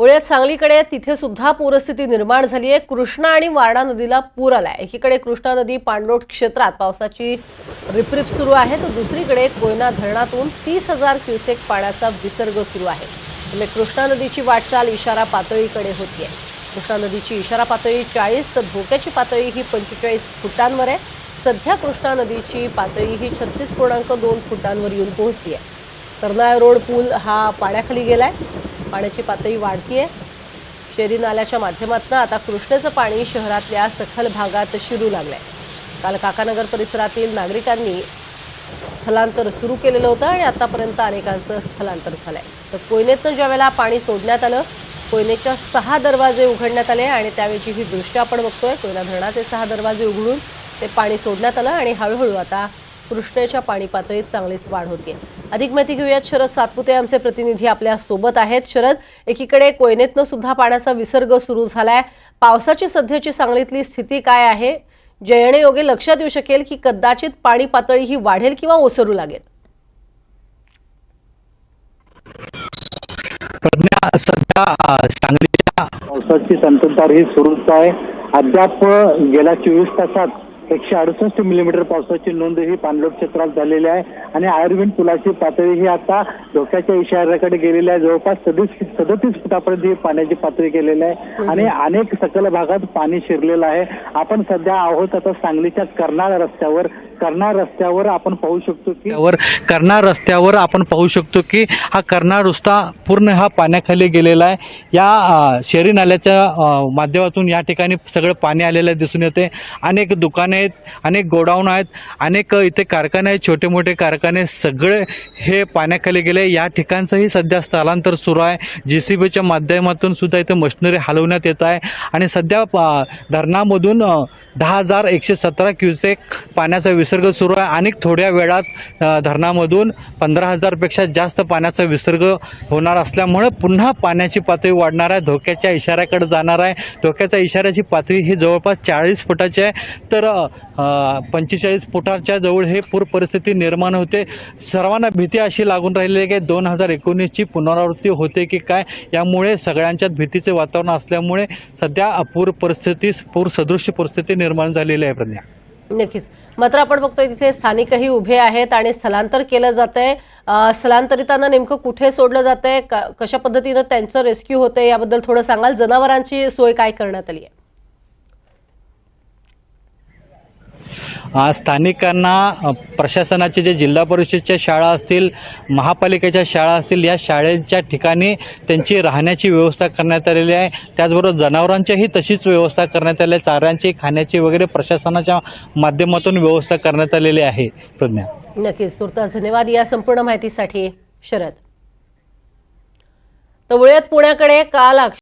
पुण्यात सांगलीकडे तिथे सुद्धा पूरस्थिती निर्माण झाली आहे. कृष्णा आणि वारणा नदीला पूर आलाय. एकीकडे कृष्णा नदी पाणलोट क्षेत्रात पावसाची रिपरिप सुरू आहे. तर दुसरीकडे कोयना धरणातून तीस हजार क्युसेक पाण्याचा विसर्ग सुरू आहे. त्यामुळे कृष्णा नदीची वाटचाल इशारा पातळीकडे होतीये. कृष्णा नदीची इशारा पातळी चाळीस तर धोक्याची पातळी ही पंचेचाळीस फुटांवर आहे. सध्या कृष्णा नदीची पातळी ही छत्तीस पूर्णांक दोन फुटांवर येऊन पोहोचली आहे कर्नाळ रोड पूल हा पाण्याखाली गेलाय. पाण्याची पातळी वाढतीये. शेरी नाल्याच्या माध्यमातून आता कृष्णेचं पाणी शहरातल्या सखल भागात शिरू लागलंय. काल काकानगर परिसरातील नागरिकांनी स्थलांतर सुरू केलेलं होतं आणि आतापर्यंत अनेकांचं स्थलांतर झालंय. तर कोयनेतनं ज्यावेळेला पाणी सोडण्यात आलं कोयनेच्या सहा दरवाजे उघडण्यात आले आणि त्यावेळी ही दृश्य आपण बघतोय. कोयना धरणाचे सहा दरवाजे उघडून ते पाणी सोडण्यात आलं आणि हळूहळू आता कृष्णेच्या पाणी पातळीत चांगलीच वाढ होतीये. अधिक माहिती घेऊयात. शरद सातपुते आमचे प्रतिनिधी आपल्यासोबत आहेत. शरद एकीकडे कोयनेतनं सुद्धा पाण्याचा विसर्ग सुरू झालाय. पावसाची सध्याची सांगलीतली स्थिती काय आहे? जयणे योगे लक्षात येऊ शकेल की कदाचित पाणी पातळी ही वाढेल किंवा ओसरू लागेल. प्रज्ञा सध्या अ, सांगलीच्या पावसाची संततधार ही सुरूच आहे. अद्याप गेल्या चोवीस तासात एकशे अडुसष्ट मिलीमीटर पावसाची नोंद ही पाणलोट क्षेत्रात झालेली आहे. आणि आयुर्वेद पुलाची पातळी ही आता धोक्याच्या इशाऱ्याकडे गेलेली आहे. जवळपास सदतीस सदतीस फुटापर्यंत ही पाण्याची पातळी गेलेली आहे. आणि अनेक सकल भागात पाणी शिरलेलं आहे. आपण सध्या आहोत आता सांगलीच्या कर्नाळ रस्त्यावर. कर्नाळ रस्त्यावर आपण पाहू शकतो की त्यावर रस्त्यावर आपण पाहू शकतो की हा कर्नाळ रस्ता पूर्ण हा पाण्याखाली गेलेला आहे. या अ, शेरी नाल्याच्या माध्यमातून या ठिकाणी सगळं पाणी आलेलं दिसून येते. अनेक दुकाने आहेत अनेक गोडाऊन आहेत अनेक इथे कारखाने आहेत छोटे मोठे कारखाने सगळे हे पाण्याखाली गेले. या ठिकाणचंही सध्या स्थलांतर सुरू आहे. जी सी बीच्या माध्यमातून सुद्धा इथे मशिनरी हलवण्यात येत आहे. आणि सध्या अ, धरणामधून दहा हजार एकशे सतरा क्युसेक पाण्याचा विसर्ग विसर्ग सुरू आहे. आणि थोड्या वेळात धरणामधून पंधरा हजारपेक्षा जास्त पाण्याचा विसर्ग होणार असल्यामुळं पुन्हा पाण्याची पातळी वाढणार आहे. धोक्याच्या इशाऱ्याकडे जाणार आहे. धोक्याच्या इशाऱ्याची पातळी ही जवळपास चाळीस फुटाची आहे. तर पंचेचाळीस फुटाच्या जवळ हे पूर परिस्थिती निर्माण होते. सर्वांना भीती अशी लागून राहिली आहे की दोन हजार एकोणीसची पुनरावृत्ती होते की काय? यामुळे सगळ्यांच्यात भीतीचे वातावरण असल्यामुळे सध्या पूर परिस्थिती पूर सदृश्य परिस्थिती निर्माण झालेली आहे प्रज्ञा. नक्कीच. मात्र आपण बघतोय तिथे स्थानिकही उभे आहेत आणि स्थलांतर केलं जात आहे स्थलांतरितांना नेमकं कुठे सोडलं जात आहे कशा पद्धतीनं त्यांचं रेस्क्यू होतंय? याबद्दल थोडं सांगाल. जनावरांची सोय काय करण्यात आली आहे? स्थानिकांना प्रशासनाचे जे जिल्हा परिषदच्या शाळा असतील महापालिकेच्या शाळा असतील या शाळेच्या ठिकाणी त्यांची राहण्याची व्यवस्था करण्यात आलेली आहे. त्याचबरोबर जनावरांच्याही तशीच व्यवस्था करण्यात आली आहे. चाऱ्यांची खाण्याची वगैरे प्रशासनाच्या माध्यमातून व्यवस्था करण्यात आलेली आहे. प्रज्ञा. नक्कीच तुर्तास धन्यवाद या संपूर्ण माहितीसाठी. शरद. तर वेळेत पुण्याकडे काल